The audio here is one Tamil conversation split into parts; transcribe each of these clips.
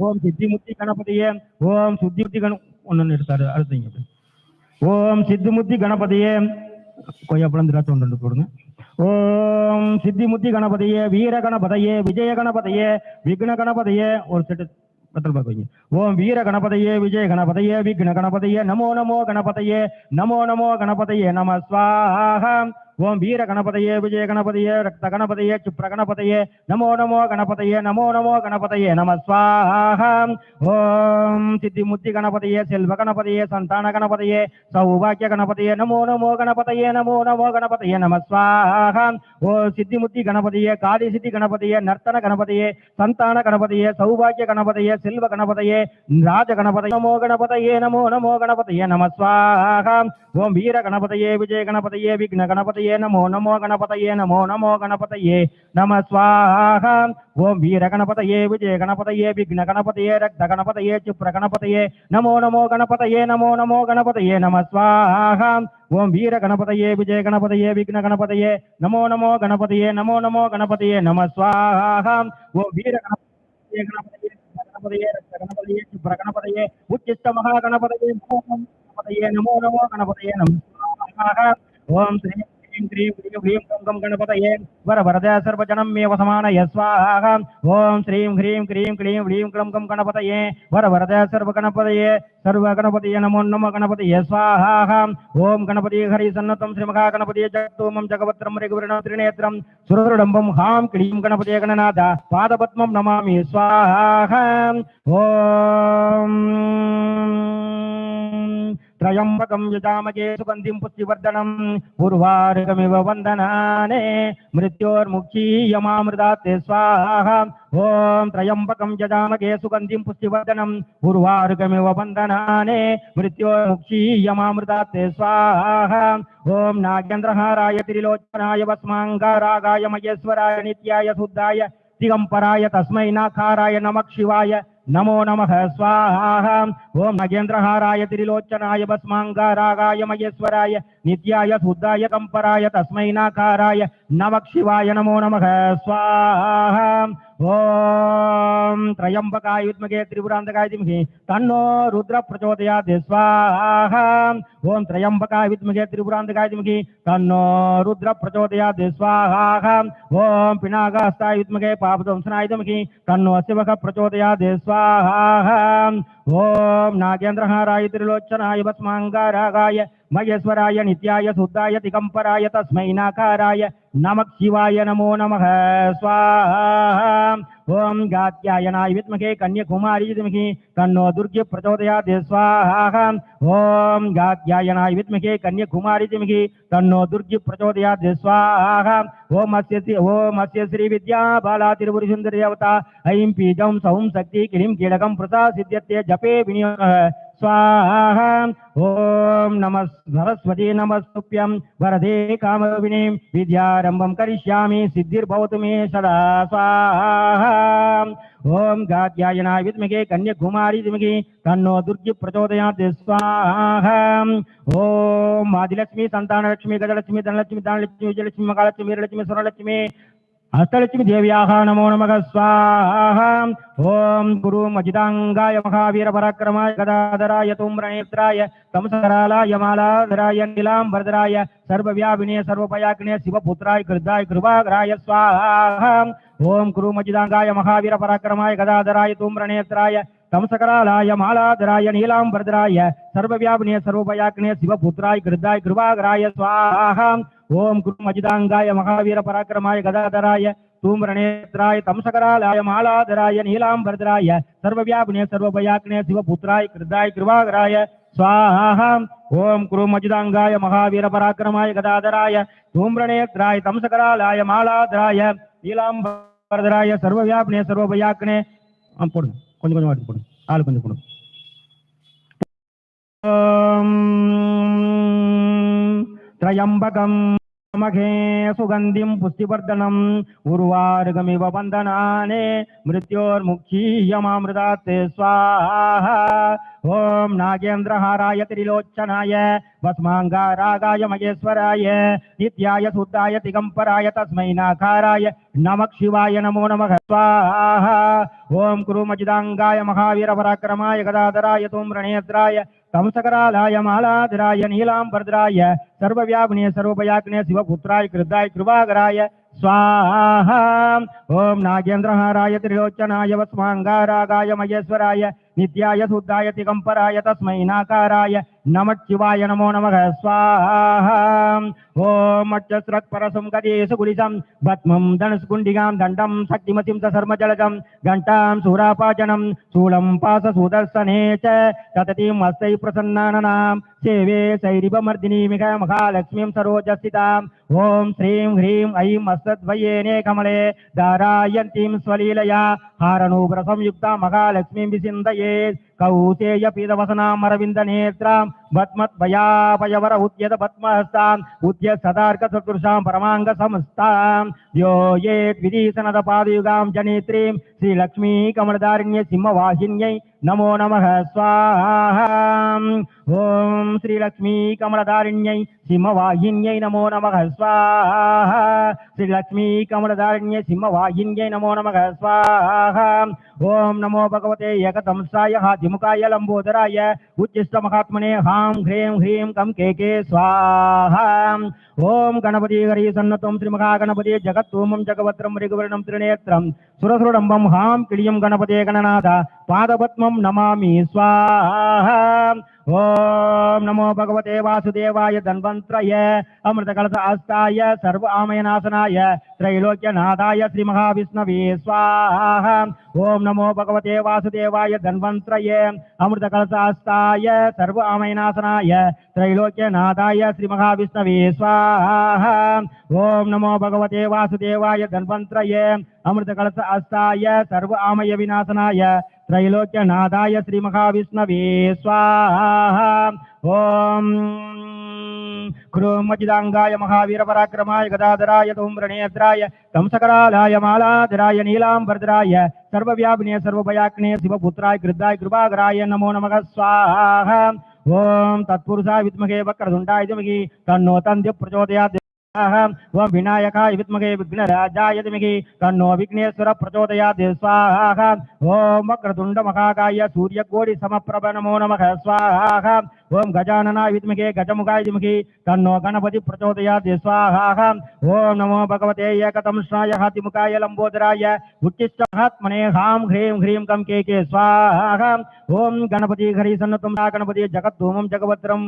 ஓம் சித்திமுத்தி கணபதியே ஓம் சுத்திமுத்தி கண ஒன்னு எடுத்தாரு அடுத்தீங்க ஓம் சித்திமுத்தி கணபதியே கொய்யாப்பழம் திராட்சை ஒன்று ரெண்டு போடுங்க. ஓம் சித்திமுத்தி கணபதியே வீர கணபதையே விஜய கணபதியே விக்ன கணபதையே ஒரு செட்டு ஓம் வீர கணபதையே விஜய கணபதையே விக்ன கணபதையே நமோ நமோ கணபதியே நமோ நமோ கணபதையே நம ஸ்வாஹா. ஓம் வீர கணபதையே விஜய கணபதியே ரத்த கணபதையே சுப்ர கணபதையே நமோ நமோ கணபதையே நமோ நமோ கணபதையே நம ஸ்வாஹா. ஓம் சித்தி முத்தி கணபதியே செல்வ கணபதியே சந்தான கணபதியே சௌபாக்கிய கணபதியே நமோ நமோ கணபதையே நமோ நமோ கணபதியே நம ஸ்வாஹா. ஓ சித்தி முத்தி கணபதியே காதி சித்தி கணபதியே நர்த்தன கணபதியே சந்தான கணபதியே சௌபாக்கிய கணபதியே செல்வ கணபதியே ராஜ கணபதி நமோ கணபதையே நமோ நமோ கணபதியே நம ஸ்வாஹா. ఓం వీర గణపతయే విజయ గణపతయే విఘ్న గణపతయే నమో నమో గణపతయే నమో నమో గణపతయే నమ స్వాహ. ఓం వీర గణపతయే విజయ గణపతయే విఘ్న గణపతయే రక్త గణపతయే చుప్ర గణపతయే నమో నమో గణపతయే నమో నమో గణపతయే నమ స్వాహ. ఓం వీర గణపతయే విజయ గణపతయే విఘ్న గణపతయే నమో నమో గణపతయే నమో నమో గణపతయే నమ స్వాహ. ఓం వీర గణపతయే గణపతయే రక్త గణపతయే గణపతయే ఉచ్చిష్ట మహాగణపతయే கணபதியே நமோ நமோ கணபதியே நமோ நமோ கணபதியே நம ஸ்வாஹா ஓம் ஸ்ரீ ह्रीं क्रीं क्रीं ह्रीं गं गं गणपतये वरवरद सर्वजनं मे वसमानय स्वाहा ॐ श्रीं ह्रीं क्रीं क्लीं ह्रीं क्लं गं गणपतये वरवरद सर्वगणपतये सर्वगणपतये नमो नमो गणपतये स्वाहा ॐ गणपति हरि सन्नतं श्रीमहागणपति जगत्तोमं जगवत्रं मृगवर्णं त्रिनेत्रं सुरदुडम्बं हां क्लीं गणपतये गणनाथ पादपद्मं नमामि स्वाहा ॐ త్రయంబకం యజామగే సుగంధిం పుష్టివర్ధనం పూర్వార్గమివ వందనానే మృత్యోర్ముఖీయమామృతాత్తే స్వాహ ఓం త్రయంబకం యజామగే సుగంధిం పుష్టివర్ధనం పూర్వార్గమివ వందనానే మృత్యోర్ముఖీయమామృతాత్తే స్వాహ ఓం నాగేంద్రహారాయ త్రిలోచనాయ భస్మాంగారాగాయ మహేశ్వరాయ నిత్యాయ శుద్ధాయ దిగంపరాయ తస్మై నాకారాయ నమః శివాయ నమో నమ. స్వాహా. ఓం నగేంద్రహారాయ తిరిలోచనాయ భస్మాంగారాగాయ మహేశ్వరాయ నిత్యాయ శుద్ధాయ కంపరాయ తస్మై నాకారాయ నమక్షివాయ నమో నమ. స్వాహా. ఓం త్రయంబకాయ విద్మగే త్రిపురాంతకాయ ధీమహి తన్నో రుద్ర ప్రచోదయాత్ స్వాహ. ఓం త్రయంబకాయ విద్మగే త్రిపురాంతకాయ ధీమహి తన్నో రుద్ర ప్రచోదయాత్ స్వాహ. ఓం పినాకాస్తాయ విద్మగే పాపదంశనాయ ధీమహి తన్నో శివక ప్రచోదయాత్ స్వాహ. ఓం నాగేంద్రహారాయ త్రిలోచనాయ భస్మాంగారాగాయ महेश्वराय नित्याय शुद्धाय दिगम्बराय तस्मै नाकाराय नमः शिवाय नमो नमः। स्वाहा। ॐ गात्यायनाय विद्महे कन्याकुमारी धीमहि तन्नो दुर्गे प्रचोदयात् स्वाहा। ॐ गात्यायनाय विद्महे कन्याकुमारी धीमहि तन्नो दुर्गे प्रचोदयात् स्वाहा। ॐ अस्य ॐ अस्य श्री विद्या बाला तिरुपुरसुन्दरी देवता ऐं बीजं सौं शक्ति किलिं कीलकं प्रसा सिद्ध्यते जपे विनियोगः। स्वाहा नमः सरस्वती नमस्तुभ्यं वरदे कामविनीं विद्यारम्भं करिष्यामि। सिद्धिर्भवतु मे सदा स्वाहा ॐ गाद्यायनाय विद्महे कन्याकुमारी धीमहि तन्नो दुर्गे प्रचोदयात् स्वाहा ॐ आदिलक्ष्मी, सन्तानलक्ष्मी, गजलक्ष्मी, धनलक्ष्मी दानलक्ष्मी विजयलक्ष्मी महालक्ष्मी वीरलक्ष्मी स्वरलक्ष्मी హస్తలక్ష్మి దేవ్యాహ నమో నమగ స్వాహ. ఓం గురు మజిదాంగాయ మహావీర పరాక్రమాయ గదాధరాయ తుమ్రేత్రాయ సంసరాలాయ మాలాధరాయ నీలాంబరధరాయ సర్వవ్యాపినే సర్వపయాకినే శివపుత్రాయ కృదాయ కృపాగ్రాయ స్వాహ. ఓం గురు మజిదాంగాయ మహావీర పరాక్రమాయ గదాధరాయ తుమ్రనేత్రాయ తమసకరాలాయ మాలాధరాయ నీలాంబరధరాయ సర్వవ్యాపినే సర్వపయాకినే శివపుత్రాయ కృదాయ కృపాగ్రాయ స్వాహ. ओम गुरु मजिदांगाय महावीर पराक्रमाय गदाधराय तूम्रनेत्राय तमसकरालाय मालाधराय नीलांबरधराय सर्वव्यापिने सर्वभयाग्ने शिवपुत्राय कृदाय कृपाग्राय स्वाहा ओम गुरु मजिदांगाय महावीर पराक्रमाय गदाधराय तूम्रनेत्राय तमसकरालाय मालाधराय नीलांबरधराय सर्वव्यापिने सर्वभयाग्ने ஆ, போடுங்க கொஞ்சம் கொஞ்சம் வாட்டி போடுங்க ஆளு கொஞ்சம் போடுங்க ஓம் त्र्यम्बकं मघे सुगन्धिं पुष्टिवर्धनम् उर्वारुकमिव बन्धनाने मृत्योर्मुक्षीयमामृतात् स्वाहा। ॐ नागेन्द्रहाराय त्रिलोचनाय, भस्माङ्गारागाय महेश्वराय, नित्याय शुद्धाय दिगम्बराय, तस्मै नाकाराय नमः शिवाय नमो नमः। स्वाहा। ॐ कुरुमजिदाङ्गाय महावीरपराक्रमाय गदाधराय तूम्रणेत्राय कंसकरालाय मालाधराय नीलाम्बर्द्राय सर्वव्यापिने सर्वभयाग्ने शिवपुत्राय कृताय कृपाकराय స్వాహ. ఓం నాగేంద్రహారాయ త్రిలోచనాయ వస్మాంగారాగాయ మహేశ్వరాయ నిత్యాయ శుద్ధాయ దిగంపరాయ తస్మై నాకారాయ నమశివాయ నమో నమ. స్వాహ. ఓం అచ్చస్రత్పరసం గదేశుగులిసం పద్మం ధనుస్కుండిగాం దండం శక్తిమతిం సర్మజలజం ఘంటాం సూరాపాచనం శూలం పాస సుదర్శనే చతతిం హస్తై ప్రసన్నాననాం. సేవే సైరివ మర్దినీమిక మహాలక్ష్మీం సరోజస్థితాం ఓం శ్రీం హ్రీం ఐం అస్తద్వయేనే కమలే దారాయంతీం స్వలీలయా హారనూపుర సంయుక్త మహాలక్ష్మీం విసిందయే. कौतेय पीतवसनामरविन्द नेत्रां भद्मद्वयापयवर उद्यत पद्महस्ताम् उद्य सदार्क सदृशा परमांग समस्ता यो ये विदीसनद पादयुगाम जनेत्री श्रीलक्ष्मी कमलदारिण्य सिंहवाहिन्य नमो नम, स्वाहा। ओं श्रीलक्ष्मी कमलदारिण्य सिंहवाहिन्य नमो नम, स्वाहा। श्रीलक्ष्मी कमलदारिण्य सिंहवाहिन्य नमो नम, स्वाहा। ओं नमो भगवते एकतंसाय हाजि விமுகாய லம்போதராய உச்சிஷ்ட மகாத்மனே ஹாம் ஹ்ரீம் ஹ்ரீம் கம் கே கே ஸ்வாஹாம் ஓம் கணபதி ஹரி சன்னத்தோம் ஸ்ரீமகா கணபதி ஜகத்தூமம் ஜகவத்ரம் ரிகுவர்ணம் திருநேத்திரம் சுரசுரடம்பம் ஹாம் கிளியும் கணபதே கணநாத பாதபத்மம் நமாமி ஸ்வாஹாம் ఓం నమో భగవతే వాసుదేవాయ ధన్వంత్రయ అమృతకలస ఆస్తాయ సర్వ ఆమయనాశనాయ త్రైలోక్యనాథాయ శ్రీ మహావిష్ణవే స్వాహ. ఓం నమో భగవతే వాసుదేవాయ ధన్వంత్రయ అమృతకలస ఆస్తాయ సర్వ ఆమయనాశనాయ త్రైలోక్యనాథాయ శ్రీ మహావిష్ణవే స్వాహ. ఓం నమో భగవతే వాసుదేవాయ ధన్వంత్రయ అమృతకలస ఆస్తాయ సర్వ ఆమయ వినాశనాయ त्रैलोक्यनाथाय श्रीमहाविष्णवे स्वाहा ॐ क्रोमचिदाङ्गाय महावीरपराक्रमाय गदाधराय धूम्रनेत्राय कंसकरालाय मालाधराय नीलाम्बर्धराय सर्वव्यापिने सर्वभयाग्ने शिवपुत्राय कृद्धाय कृपाकराय नमो नमः स्वाहा ॐ तत्पुरुषाय विद्महे वक्रतुण्डाय धीमहि तन्नो तन्त्य प्रचोदयात् ఓం వినాయకాయ విద్మగే విఘ్నరాజాయ ధీమహి తన్నో విఘ్నేశ్వర ప్రచోదయాత్ స్వాహ ఓం వక్రతుండ మహాకాయ సూర్యకోడి సమప్రభ నమో నమ స్వాహ ఓం గజాననాయ విద్మహే గజముఖాయ ధీమహి తన్నో గణపతి ప్రచోదయాత్ స్వాహ ఓం నమో భగవతే ఏకతంశ్రాయ హతిముఖాయ లంబోదరాయ ఉచ్చిష్టాత్మనే హాం హ్రీం హ్రీం కం కేకే స్వాహ ఓం గణపతి హరి సన్నతం గణపతి జగద్ధూమం జగవత్రం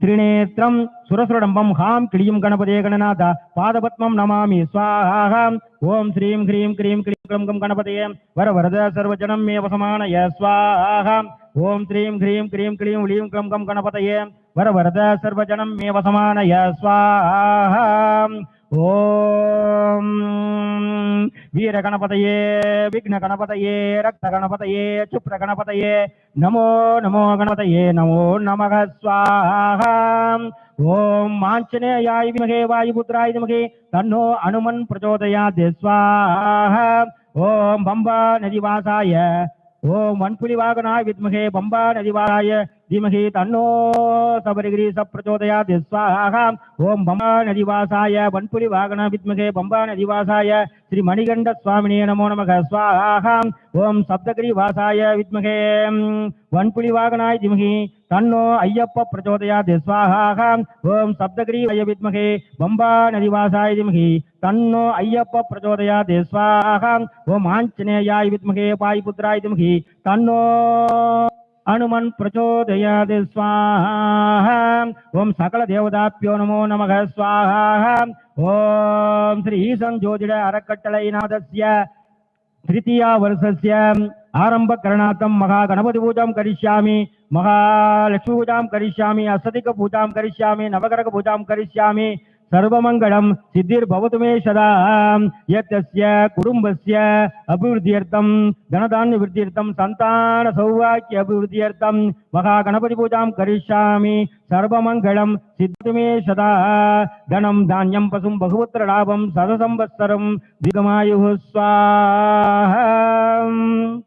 திரிநேத்திரம் சுரசுரடம்பம் ஹாம் கிளியும் கணபதே கணநாத பாதபத்மம் நமாமி ஸ்வாஹாம் ஓம் ஸ்ரீம் ஹ்ரீம் கிரீம் கிளீம் க்ளம் கம் கணபதே வர வரத சர்வஜனம் மே வசமானய ஸ்வாஹாம் ஓம் ஸ்ரீம் ஹ்ரீம் கிரீம் கிளீம் க்ளீம் க்ளம் கம் கணபதே வர வரத சர்வஜனம் மே வசமானய ஸ்வாஹாம் ஓம் मे वसमानय स्वाहा ॐ वीरगणपतये विघ्नगणपतये रक्तगणपतये क्षुप्रगणपतये नमो नमो गणपतये, नमो नमः स्वाहा। ॐ माञ्चनेयाय विमहे वायुपुत्राय विमहे, तन्नो हनुमन् प्रचोदयात् स्वाहा। ॐ बम्बा नदिवासाय ॐ वन्पुलिवागनाय विद्महे, बम्बा नदिवासाय धीमहि तन्नो सबरिगिरि प्रचोदयात् स्वाहा ॐ बम्बा नदिवासाय वन्पुलिवागन विद्महे बम्बा नदिवासाय श्रीमणिकण्ठ स्वामिने नमो नमः स्वाहा ॐ सप्तगिरिवासाय विद्महे वन्पुलिवागनाय धीमहि तन्नो अय्यप्प प्रचोदयात् स्वाहा ॐ सप्तगिरिवय विद्महे बम्बा नदिवासाय धीमहि तन्नो अय्यप्प प्रचोदयात् स्वाहा ॐ आञ्जनेयाय विद्महे वायुपुत्राय धीमहि तन्नो हनुमन् प्रचोदयाद, स्वाहा। ओम सकल देवदाप्यो नमो नम, स्वाहा। ओम श्री संजोतिड तृतीय वर्ष से आरंभ करणार्थम महागणपति पूजा क्या महालक्ष्मी पूजा क्या अस्तक पूजा क्या नवग्रह पूजा क्या சர்வமங்கலம் சித்திர் பவத்து மே சதா. எத்தஸ்ய குடும்பஸ்ய அபிவிருத்தியர்த்தம். தனதான்ய விருத்தியர்த்தம் சந்தான சௌவாக்கிய அபிவிருத்தியர்த்தம். மகா கணபதி பூஜாம் கரிஷ்யாமி. சர்வமங்கலம் சித்து மே சதா. தனம் தானியம் பசும் பகுபுத்திர லாபம். சதசம்பத்சரம் தீர்கமாயு சுவாஹம்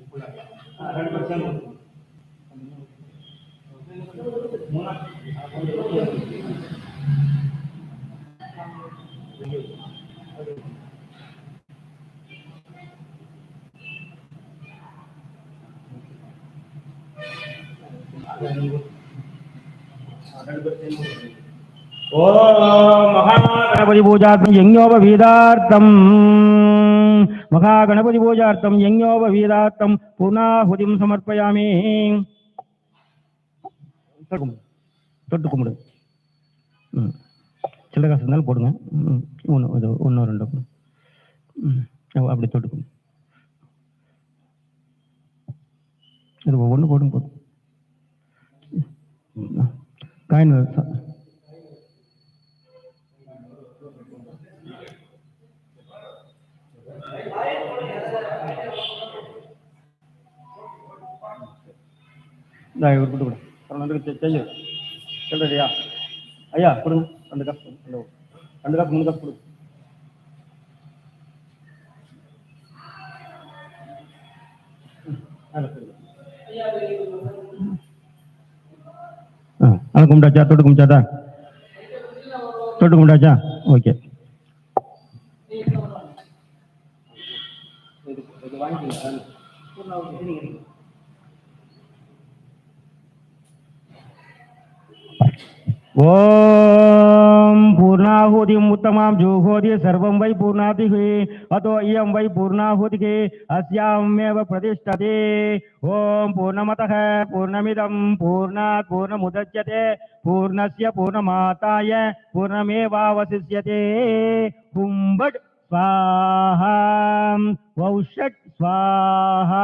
பூஜார்த்தம் யஞோப வீதார்த்தம். மகா கணபதி பூஜார்த்தம் யஞோப வீதார்த்தம். புனாஹுதிம் சமர்ப்பயாமே. தொட்டு கும்பிடு. ம். சில்லற காசு இருந்தாலும் போடுங்க. ஒன்று இது ஒன்று ரெண்டு. ம். அப்படி தொட்டுக்கும் இது ஒவ்வொன்று போடும் போதும் காயின் இந்த இவர் கொடுத்து கொடு அப்புறம் வந்து செய்ய சொல்றியா ஐயா கொடுங்க ரெண்டு காசு கொடுங்க. ஹலோ ரெண்டு காசு மூணு காசு கொடு அது கும்பிட்டாச்சா தொட்டு கும்பிட்டாச்சா தொட்டு கும்பிட்டாச்சா ஓகே ओम पूर्णाहुतिमुत्तमां जुहोति, सर्वं वै पूर्णातिः, अतो इयं वै पूर्णाहुतिः अस्यामेव प्रतिष्ठते। ॐ पूर्णमतः, पूर्णमिदं पूर्णात् पूर्णमुदच्यते, पूर्णस्य पूर्णमाताय, पूर्णमेवावशिष्यते। हुम्बट् स्वाहा। वौषट् स्वाहा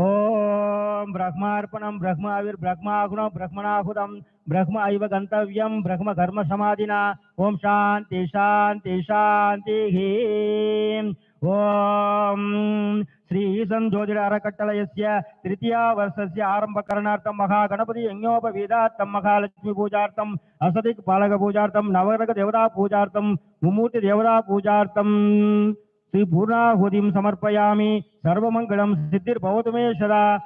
ओम ब्रह्मार्पणम ब्रह्माविर्ब्रह्माहुणम ब्रह्मणाहुदम, ब्रह्म इव गंतव्यम ब्रह्म कर्म समाधिना ओम शांति शांति शांति ओम श्रीसन ज्योतिरारकट्टलयस्य तृतीयावर्षस्य आरम्भकरणार्थं महागणपति यज्ञोपवेदार्थं देवता असदिक् मुमूर्ति देवता मुमूर्तिदेवतापूजार्थम्। त्रिभुराहुतिं समर्पयामी सर्वंगल सिद्धिर्भवतु मे सदा।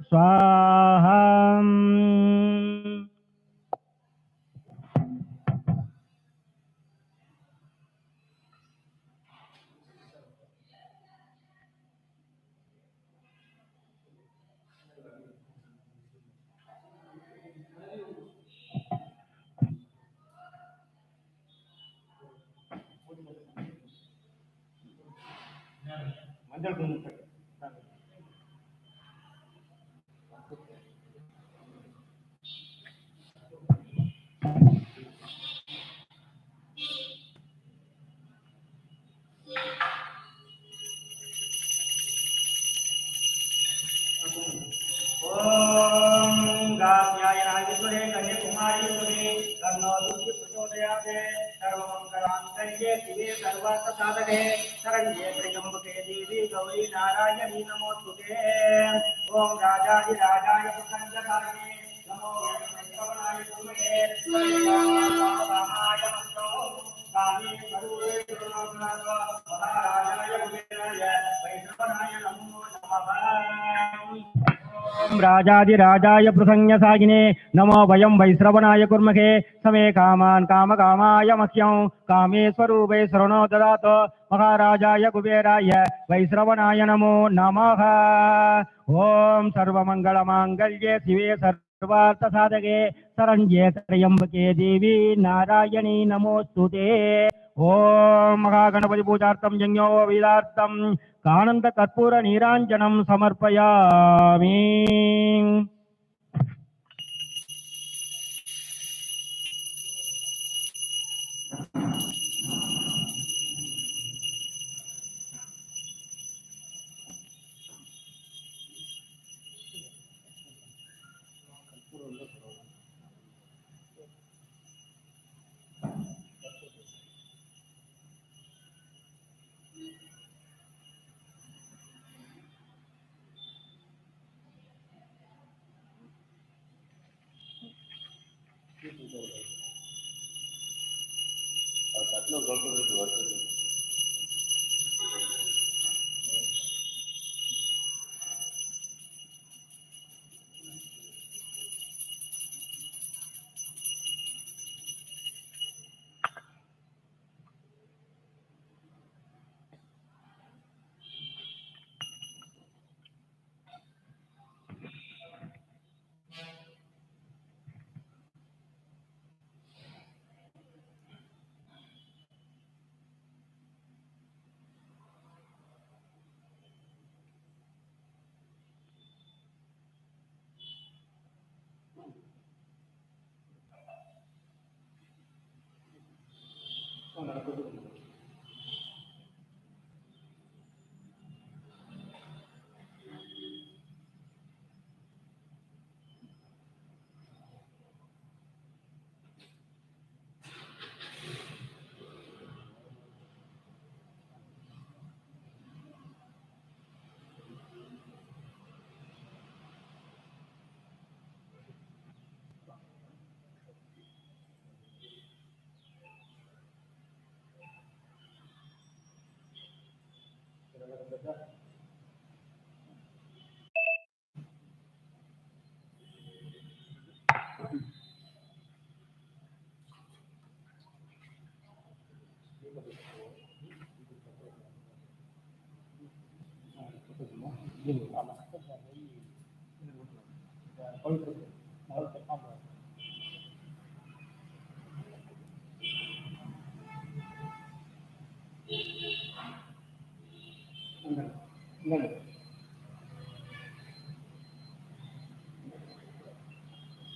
स्वाहा। పూజార్థం శ్రీ పూర్ణాహుతిం సమర్పయామి సర్వమంగళం సిద్ధిర్భవతు మే సదా వౌషట్ స్వాహా ఓం గామ్యాయ నాగేశ్వరే కన్యాకుమారీశ్వరే కన్నో దుర్గి ప్రచోదయాతే సర్వమంగళాంగళ్యే శివే సర్వార్థ సాధకే శరణ్యే త్రయంబకే దేవి గౌరీ నారాయణీ నమోస్తుతే ఓం రాజాది రాజాయ పుష్పంజకారిణే రాజాదిరాజాయ పృసంగసాగినే నమో వయం వైశ్రవణాయ కుర్మకే. సమే కామాన్ కామ కామాయ మహ్యం. కామేశ్వరూపే శరణో దదాతో మహారాజాయ కుబేరాయ వైశ్రవణాయ నమో నమః. ఓం సర్వమంగళమాంగళ్యే శివే సర్వార్థ సాధకే శరణ్యే త్రయంబకే దేవి నారాయణీ నమోస్తుతే. ఓం మహాగణపతి పూజార్థం యజ్ఞో వేదార్థం வீதார்த்தம் கற்பூர நீராஞ்சனம் சமர்ப்பயாமி 那个不是这个上来了过后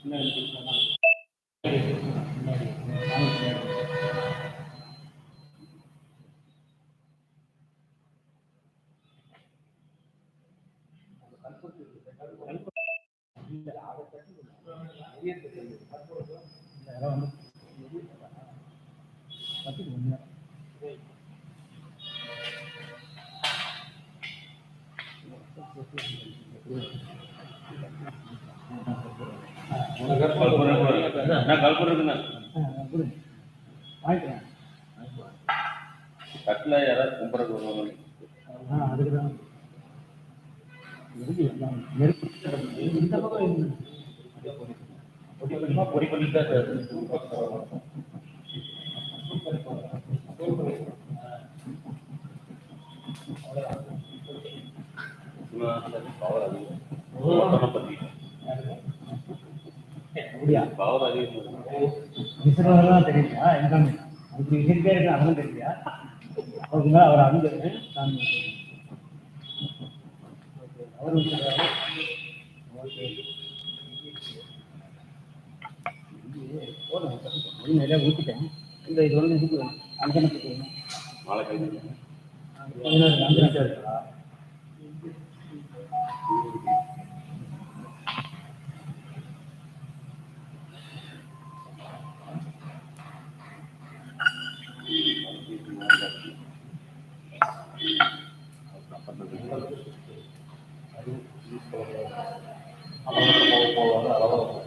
那你就拍那 கட்டில யாராவது கும்பிட்றது வருவாங்க பொடி பண்ணி தான் பவர் அதிகம் பத்தி பவர் அதிகம் தெரியலையா எல்லாமே அப்படி இருக்கே இருக்கு அதெல்லாம் தெரியலையா அவருக்கு மேல அவர் அறிஞர் சாமி அவர் போதும் நிறைய ஊற்றிட்டேன் இந்த இது வந்து இதுக்கு அஞ்சனத்துக்கு பதினாறு அஞ்சனத்தை இருக்கா